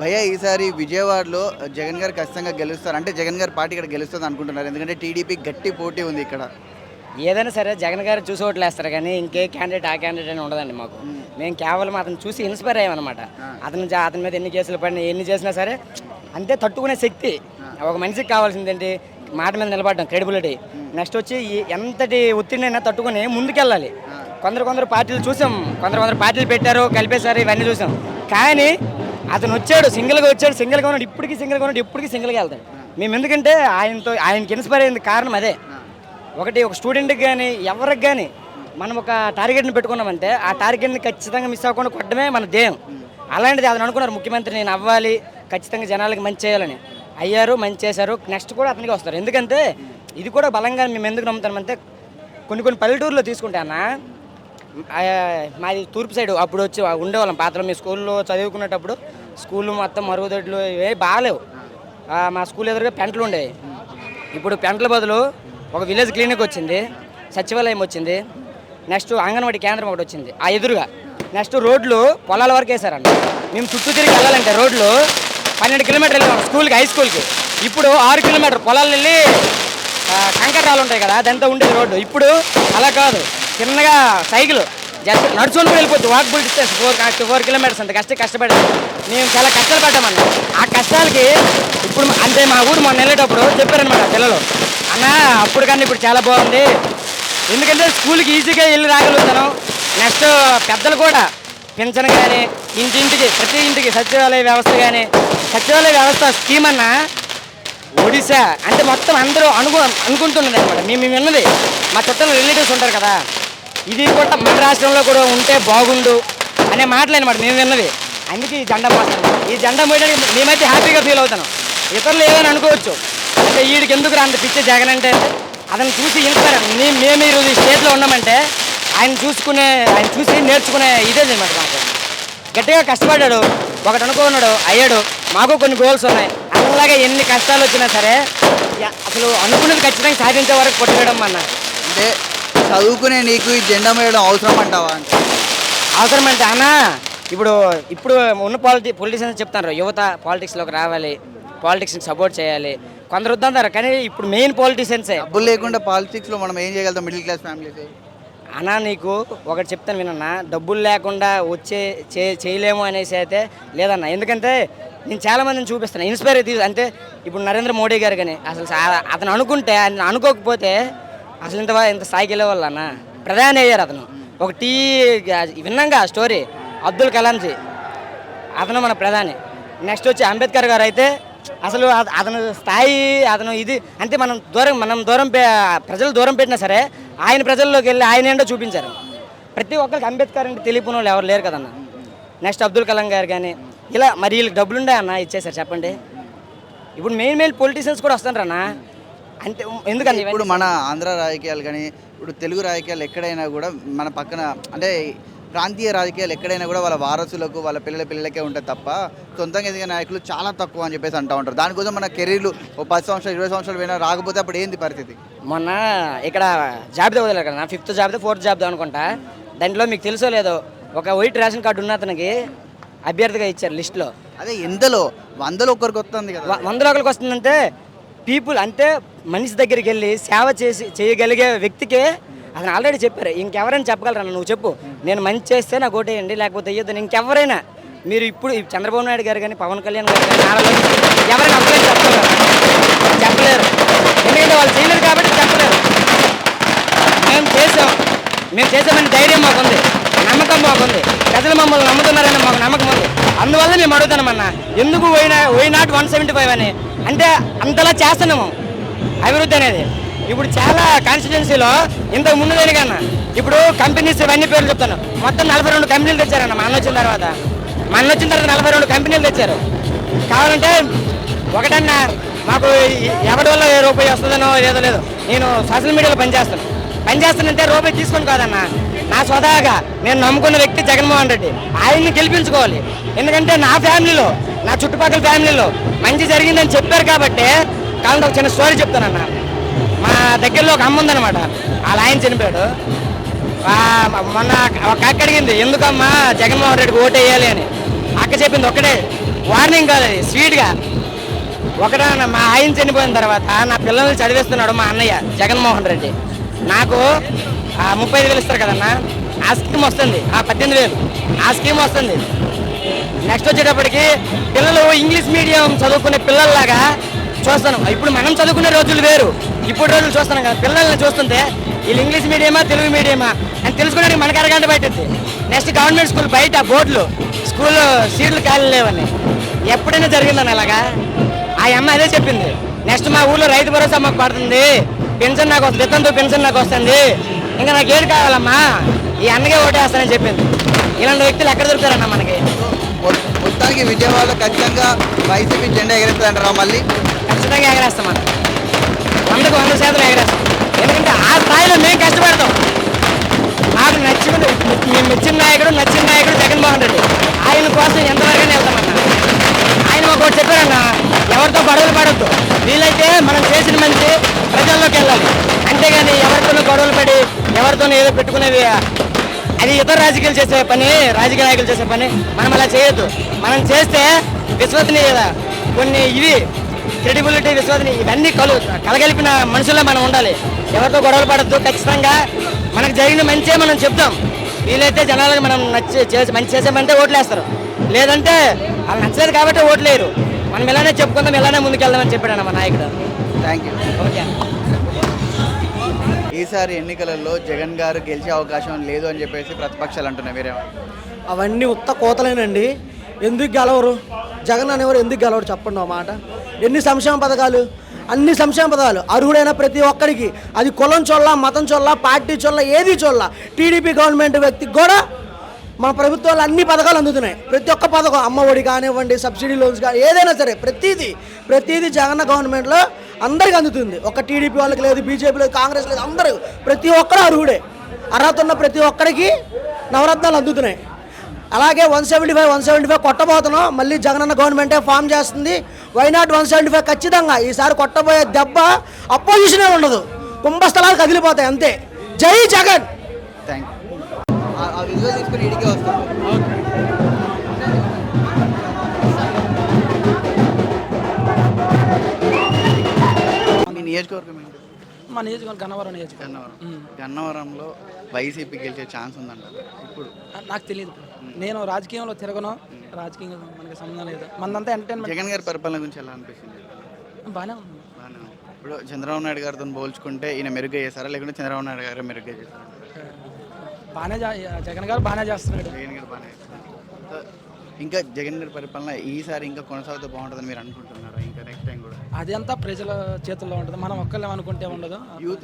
భయ్య ఈసారి విజయవాడలో జగన్ గారు ఖచ్చితంగా గెలుస్తారు. అంటే జగన్ గారి పార్టీ ఇక్కడ గెలుస్తుంది అనుకుంటున్నారు. ఎందుకంటే టీడీపీ గట్టి పోటీ ఉంది ఇక్కడ. ఏదైనా సరే జగన్ గారు చూసి ఓట్లు వేస్తారు కానీ ఇంకే క్యాండిడేట్ ఆ క్యాండిడేట్ అని ఉండదండి మాకు. మేము కేవలం అతను చూసి ఇన్స్పైర్ అయ్యామన్నమాట. అతను అతని మీద ఎన్ని కేసులు పడినా ఎన్ని చేసినా సరే అంతే తట్టుకునే శక్తి. ఒక మనిషికి కావాల్సింది ఏంటి? మాట మీద నిలబడడం క్రెడిబిలిటీ నెక్స్ట్ వచ్చి ఎంతటి ఒత్తిడినైనా తట్టుకుని ముందుకెళ్ళాలి. కొందరు కొందరు పార్టీలు చూసాం. కొందరు కొందరు పార్టీలు పెట్టారు కలిపేశారు ఇవన్నీ చూసాం. కానీ అతను వచ్చాడు సింగిల్గా వచ్చాడు సింగిల్గా ఉన్నాడు ఇప్పటికీ సింగిల్గా ఉన్నాడు ఇప్పటికీ సింగిల్గా వెళ్తాడు. మేము ఎందుకంటే ఆయనతో ఆయనకి ఇన్స్పైర్ అయింది కారణం అదే. ఒకటి ఒక స్టూడెంట్కి కానీ ఎవరికి కానీ మనం ఒక టార్గెట్ని పెట్టుకున్నామంటే ఆ టార్గెట్ని ఖచ్చితంగా మిస్ అవ్వకుండా కొట్టడమే మన ధ్యేయం. అలాంటిది అతను అనుకున్నారు ముఖ్యమంత్రి నేను అవ్వాలి ఖచ్చితంగా జనాలకి మంచి చేయాలని. అయ్యారు మంచి చేశారు నెక్స్ట్ కూడా అతనికి వస్తారు. ఎందుకంటే ఇది కూడా బలంగా మేము ఎందుకు నమ్ముతామంటే కొన్ని కొన్ని పల్లెటూరులో తీసుకుంటే అన్న ఆ, మాది తూర్పు సైడ్ అప్పుడు వచ్చి ఉండేవాళ్ళం. పాత్ర మీ స్కూల్లో చదువుకునేటప్పుడు స్కూల్ మొత్తం మరుగుదొడ్లు ఇవే బాగాలేవు. మా స్కూల్ ఎదురుగా పెంటలు ఉండేవి. ఇప్పుడు పెంటల బదులు ఒక విలేజ్ క్లినిక్ వచ్చింది సచివాలయం వచ్చింది నెక్స్ట్ అంగన్వాడీ కేంద్రం ఒకటి వచ్చింది ఆ ఎదురుగా. నెక్స్ట్ రోడ్లు పొలాల వరకు వేసారంట మేము చుట్టూ తిరిగి వెళ్ళాలంటే రోడ్లు పన్నెండు కిలోమీటర్లు వెళ్ళాం స్కూల్కి హై స్కూల్కి. ఇప్పుడు ఆరు కిలోమీటర్ పొలాలు వెళ్ళి ఆ, ఉంటాయి కదా అదంతా ఉండేది రోడ్డు. ఇప్పుడు అలా కాదు. చిన్నగా సైకిల్. జస్ట్ నడుచుకుని వెళ్ళిపోతుంది walkable distance four four kilometres అంత. కష్ట కష్టపడాము మేము చాలా కష్టాలు పడ్డామన్న. ఆ కష్టాలకి ఇప్పుడు అంటే మా ఊరు మొన్న వెళ్ళేటప్పుడు చెప్పారనమాట పిల్లలు. అన్న అప్పుడు కానీ ఇప్పుడు చాలా బాగుంది. ఎందుకంటే స్కూల్కి ఈజీగా వెళ్ళి రాగలుగుతాను. నెక్స్ట్ పెద్దలు కూడా పింఛన్ కానీ ఇంటింటికి ప్రతి ఇంటికి సచివాలయ వ్యవస్థ కానీ సచివాలయ వ్యవస్థ స్కీమ్ అన్న ఒడిశా అంటే మొత్తం అందరూ అనుకు అనుకుంటున్నది అనమాట మేము విన్నది. మా చుట్టాలు రిలేటివ్స్ ఉంటారు కదా. ఇది కూడా మన రాష్ట్రంలో కూడా ఉంటే బాగుండు అనే మాటలు అనమాట మేము విన్నది. అందుకే ఈ జెండా మోస్తాం ఈ జెండా మోయడానికి మేమైతే హ్యాపీగా ఫీల్ అవుతాను ఇతరులు ఏదైనా అనుకోవచ్చు. అంటే వీడికి ఎందుకు రా అంత పిచ్చే జగన్ అంటే? అతను చూసి ఇన్స్పైర్ మేము మేము ఈరోజు ఈ స్టేట్లో ఉన్నామంటే ఆయన చూసుకునే ఆయన చూసి నేర్చుకునే ఇదే అనమాట మాకు. గట్టిగా కష్టపడ్డాడు ఒకటి అనుకున్నాడు అయ్యాడు మాకు కొన్ని గోల్స్ ఉన్నాయి. అలాగే ఎన్ని కష్టాలు వచ్చినా సరే యా- అసలు అనుకున్నది ఖచ్చితంగా సాధించే వరకు కొట్టడం అన్న అంటే చదువుకునే నీకు ఈ జెండా మేయడం అవసరం అంటావా అంటే? అవసరం అంటే అన్న ఇప్పుడు ఇప్పుడు ఉన్న పాలిటి పొలిటీషియన్స్ చెప్తారు యువత పాలిటిక్స్లోకి రావాలి పాలిటిక్స్ని సపోర్ట్ చేయాలి. కొందరు వద్దంటారు కానీ ఇప్పుడు మెయిన్ పాలిటీషియన్సే డబ్బులు లేకుండా పాలిటిక్స్లో మనం ఏం చేయగలుగుతాం మిడిల్ క్లాస్ ఫ్యామిలీస్ అన్నా నీకు ఒకటి చెప్తాను వినన్నా డబ్బులు లేకుండా వచ్చే చే చేయలేము అనేసి అయితే లేదన్న. ఎందుకంటే నేను చాలా మందిని చూపిస్తాను ఇన్స్పైర్ అంటే ఇప్పుడు నరేంద్ర మోడీ గారు కానీ అసలు అతను అనుకుంటే అనుకోకపోతే అసలు ఇంత ఇంత స్థాయికి వెళ్ళేవాళ్ళు అన్న? ప్రధాని అయ్యారు అతను. ఒక టీ విన్నాగా స్టోరీ? అబ్దుల్ కలాంజీ అతను మన ప్రధాని. నెక్స్ట్ వచ్చి అంబేద్కర్ గారు అయితే అసలు అతను స్థాయి అతను ఇది అంటే మనం దూరం మనం దూరం పె- ప్రజలు దూరం పెట్టినా సరే ఆయన ప్రజల్లోకి వెళ్ళి ఆయన ఏంటో చూపించారు. ప్రతి ఒక్కరికి అంబేద్కర్ అంటే తెలియని వాళ్ళు ఎవరు లేరు కదన్న. నెక్స్ట్ అబ్దుల్ కలాం గారు కానీ ఇలా మరి వీళ్ళకి డబ్బులు అన్న ఇచ్చేసారు చెప్పండి. ఇప్పుడు మెయిన్ మెయిన్ పొలిటీషియన్స్ కూడా వస్తుంటారన్న అంటే ఎందుకని ఇప్పుడు మన ఆంధ్ర రాజకీయాలు కానీ ఇప్పుడు తెలుగు రాజకీయాలు ఎక్కడైనా కూడా మన పక్కన అంటే ప్రాంతీయ రాజకీయాలు ఎక్కడైనా కూడా వాళ్ళ వారసులకు వాళ్ళ పిల్లల పిల్లలకే ఉంటుంది తప్ప సొంతంగా ఎదిగే నాయకులు చాలా తక్కువ అని చెప్పేసి అంటూ ఉంటారు. దానికోసం మన కెరీర్లు ఓ పది సంవత్సరాలు ఇరవై సంవత్సరాలు పోయినా రాకపోతే అప్పుడు ఏంది పరిస్థితి? మొన్న ఇక్కడ జాబితా వదిలేరు కదా ఫిఫ్త్ జాబితా ఫోర్త్ జాబితా అనుకుంటా. దాంట్లో మీకు తెలుసో లేదో ఒక వైట్ రేషన్ కార్డు ఉన్న అతనికి అభ్యర్థిగా ఇచ్చారు లిస్టులో. అదే ఎంతలో? వందలో ఒక్కరికి వస్తుంది కదా. వ- వంద రూపాయలకి వస్తుందంటే పీపుల్ అంటే మనిషి దగ్గరికి వెళ్ళి సేవ చేసి చేయగలిగే వ్యక్తికే అతను ఆల్రెడీ చెప్పారు. ఇంకెవరైనా చెప్పగలరా? నువ్వు చెప్పు. నేను మంచి చేస్తే నాకు ఓటేయండి లేకపోతే అయ్యొద్దు ఇంకెవరైనా. మీరు ఇప్పుడు ఈ చంద్రబాబు నాయుడు గారు కానీ పవన్ కళ్యాణ్ గారు కానీ నారా ఎవరైనా అప్లై చెప్పగలరా? చెప్పలేరు. ఎందుకంటే వాళ్ళు చేయలేరు కాబట్టి చెప్పలేరు. మేము చేసాం. మేము చేసామని ధైర్యం మాకుంది. నమ్మకం బాగుంది ప్రజలు మమ్మల్ని నమ్ముతున్నారని మాకు నమ్మకం ఉంది. అందువల్ల మేము అడుగుతున్నామన్నా ఎందుకు పోయినా why not one seventy five అని? అంటే అంతలా చేస్తున్నాము. అభివృద్ధి అనేది. ఇప్పుడు చాలా కాన్స్టిట్యున్సీలో ఇంతకు ముందు లేనికన్నా ఇప్పుడు కంపెనీస్ ఇవన్నీ పేర్లు చెప్తాను. మొత్తం నలభై రెండు కంపెనీలు తెచ్చారన్న మన వచ్చిన తర్వాత. మన వచ్చిన తర్వాత నలభై రెండు కంపెనీలు తెచ్చారు. కావాలంటే ఒకటన్నా మాకు ఎవరి వల్ల ఏ రూపాయి వస్తుందనో ఏదో లేదు. నేను సోషల్ మీడియాలో పనిచేస్తాను. పనిచేస్తానంటే రూపాయి తీసుకొని కాదన్నా. నా స్వతహాగా నేను నమ్ముకున్న వ్యక్తి జగన్మోహన్ రెడ్డి. ఆయన్ని గెలిపించుకోవాలి. ఎందుకంటే నా ఫ్యామిలీలో నా చుట్టుపక్కల ఫ్యామిలీలో మంచి జరిగిందని చెప్పారు కాబట్టి కావాలంటే ఒక చిన్న స్టోరీ చెప్తానన్న. మా దగ్గరలో ఒక అమ్మ ఉందన్నమాట. వాళ్ళ ఆయన చనిపోయాడు. మొన్న ఒక అక్క అడిగింది ఎందుకమ్మా జగన్మోహన్ రెడ్డికి ఓటు వేయాలి అని? అక్క చెప్పింది ఒక్కటే వార్నింగ్ కాదు అది స్వీట్గా ఒకటే మా ఆయన చనిపోయిన తర్వాత నా పిల్లల్ని చదివిస్తున్నాడు మా అన్నయ్య జగన్మోహన్ రెడ్డి. నాకు ముప్పై ఐదు వేలు ఇస్తారు కదన్నా? ఆ స్కీమ్ వస్తుంది. ఆ పద్దెనిమిది వేలు. ఆ స్కీమ్ వస్తుంది. నెక్స్ట్ వచ్చేటప్పటికి పిల్లలు ఇంగ్లీష్ మీడియం చదువుకునే పిల్లల్లాగా చూస్తాను. ఇప్పుడు మనం చదువుకునే రోజులు వేరు. ఇప్పుడు రోజులు చూస్తున్నాం కదా. పిల్లల్ని చూస్తుంటే వీళ్ళు ఇంగ్లీష్ మీడియమా తెలుగు మీడియమా అని తెలుసుకోవడానికి మనకు అరగంట బయటది నెక్స్ట్ గవర్నమెంట్ స్కూల్ బయట బోర్డులు స్కూల్లో సీట్లు ఖాళీ లేవని. ఎప్పుడైనా జరిగిందని అలాగా ఆ అమ్మ అదే చెప్పింది. నెక్స్ట్ మా ఊర్లో రైతు భరోసా మాకు పడుతుంది. పెన్షన్ నాకు వస్తుంది. విత్తంతో పెన్షన్ నాకు వస్తుంది. ఇంకా నాకు ఏది కావాలమ్మా. ఈ అన్నగే ఓటేస్తానని చెప్పింది. ఇలాంటి వ్యక్తులు ఎక్కడ దొరుకుతారన్న మనకి? మొత్తానికి విజయవాడలో ఖచ్చితంగా వైసీపీ జెండా ఎగరేస్తుంటారా మళ్ళీ? ఖచ్చితంగా ఎగరేస్తాం మనం. వందకు వంద శాతం ఎగరేస్తాం. ఎందుకంటే ఆ స్థాయిలో మేము కష్టపడతాం. నాకు నచ్చిన మేము మెచ్చిన నాయకుడు నచ్చిన నాయకుడు జగన్మోహన్ రెడ్డి. ఆయన కోసం ఎంతవరకు వెళ్తామన్నా ఆయన మాకు ఒకటి చెప్పారన్న ఎవరితో గొడవలు పడద్దు. వీలైతే మనం చేసిన మంచి ప్రజల్లోకి వెళ్ళాలి. అంతేగాని ఎవరితోనూ గొడవలు పడి ఎవరితోనూ ఏదో పెట్టుకునేది అది ఇతర రాజకీయాలు చేసే పని రాజకీయ నాయకులు చేసే పని. మనం అలా చేయొద్దు. మనం చేస్తే విశ్వసనీయత కొన్ని ఇవి క్రెడిబిలిటీ విశ్వసనీయ ఇవన్నీ కలు కలగలిపిన మనుషుల్లో మనం ఉండాలి. ఎవరితో గొడవలు పడద్దు. ఖచ్చితంగా మనకు జరిగిన మంచే మనం చెప్తాం. వీలైతే జనాలకు మనం నచ్చి చేసి మంచి చేసామంటే ఓట్లు వేస్తారు లేదంటే వాళ్ళు నచ్చలేదు కాబట్టి ఓట్లు వేయరు మనం ఇలానే చెప్పుకుందాం ఇలానే ముందుకెళ్దామని చెప్పాడు మా నాయకుడు. Thank you okay. ఈసారి ఎన్నికలలో జగన్ గారు గెలిచే అవకాశం లేదు అని చెప్పేసి ప్రతిపక్షాలు అంటున్నాయి. వేరే అవన్నీ ఉత్త కోతలేనండి. ఎందుకు గెలవరు? జగన్ అనేవారు ఎందుకు గెలవరు చెప్పండి మాట. ఎన్ని సంక్షేమ పథకాలు? అన్ని సంక్షేమ పథకాలు. అర్హుడైన ప్రతి ఒక్కరికి అది కులం చొల్ల మతం చొల్ల పార్టీ చొల్ల ఏది చొల్ల. టీడీపీ గవర్నమెంట్ వ్యక్తికి కూడా మన ప్రభుత్వాలు అన్ని పథకాలు అందుతున్నాయి. ప్రతి ఒక్క పథకం అమ్మ ఒడి కానివ్వండి సబ్సిడీ లోన్స్ కానీ ఏదైనా సరే ప్రతిదీ ప్రతిదీ జగన్ గవర్నమెంట్లో అందరికి అందుతుంది. ఒక టీడీపీ వాళ్ళకి లేదు బీజేపీ లేదు కాంగ్రెస్ లేదు అందరూ ప్రతి ఒక్కరు అర్హుడే. అర్హత ఉన్న ప్రతి ఒక్కరికి నవరత్నాలు అందుతున్నాయి. అలాగే one seventy five one seventy five కొట్టబోతున్నాం. మళ్ళీ జగనన్న గవర్నమెంటే ఫామ్ చేస్తుంది. వైనాట్ వన్ సెవెంటీ ఫైవ్ ఖచ్చితంగా ఈసారి కొట్టబోయే దెబ్బ అపోజిషనే ఉండదు. కుంభస్థలాలు కదిలిపోతాయి అంతే. జై జగన్! థ్యాంక్ యూ నియోజకవర్గం ఏంటి? మా నియోజకవర్గం గన్నవరం నియోజకవర్గం. గన్నవరం. గన్నవరంలో వైసీపీ గెలిచే ఛాన్స్ ఉందంటారు ఇప్పుడు? నాకు తెలియదు నేను రాజకీయంలో తిరగను. రాజకీయంగా మనకి సంబంధం లేదు. మనదంతా ఎంటర్టైన్మెంట్ జగన్ గారి పరిపాలన గురించి ఎలా అనిపిస్తుంది? బాగానే ఉంది. బాగానే ఉంది. ఇప్పుడు చంద్రబాబు నాయుడు గారితో పోల్చుకుంటే ఈయన మెరుగ్గా చేస్తారా లేకుంటే చంద్రబాబు నాయుడు గారు మెరుగ్గా చేస్తారా బాగానే జా- జగన్ గారు బాగానే చేస్తున్నాడు. జగన్ గారు బాగానే సో, ఇంకా జగన్ గారి పరిపాలన ఈసారి ఇంకా కొనసాగుతూ బాగుంటుందని మీరు అనుకుంటున్నారా? ఇంకా నెక్స్ట్ టైం కూడా? అదంతా ప్రజల చేతుల్లో ఉంటుంది. మనం ఒక్కళ్ళే అనుకుంటే ఉండదు. యూత్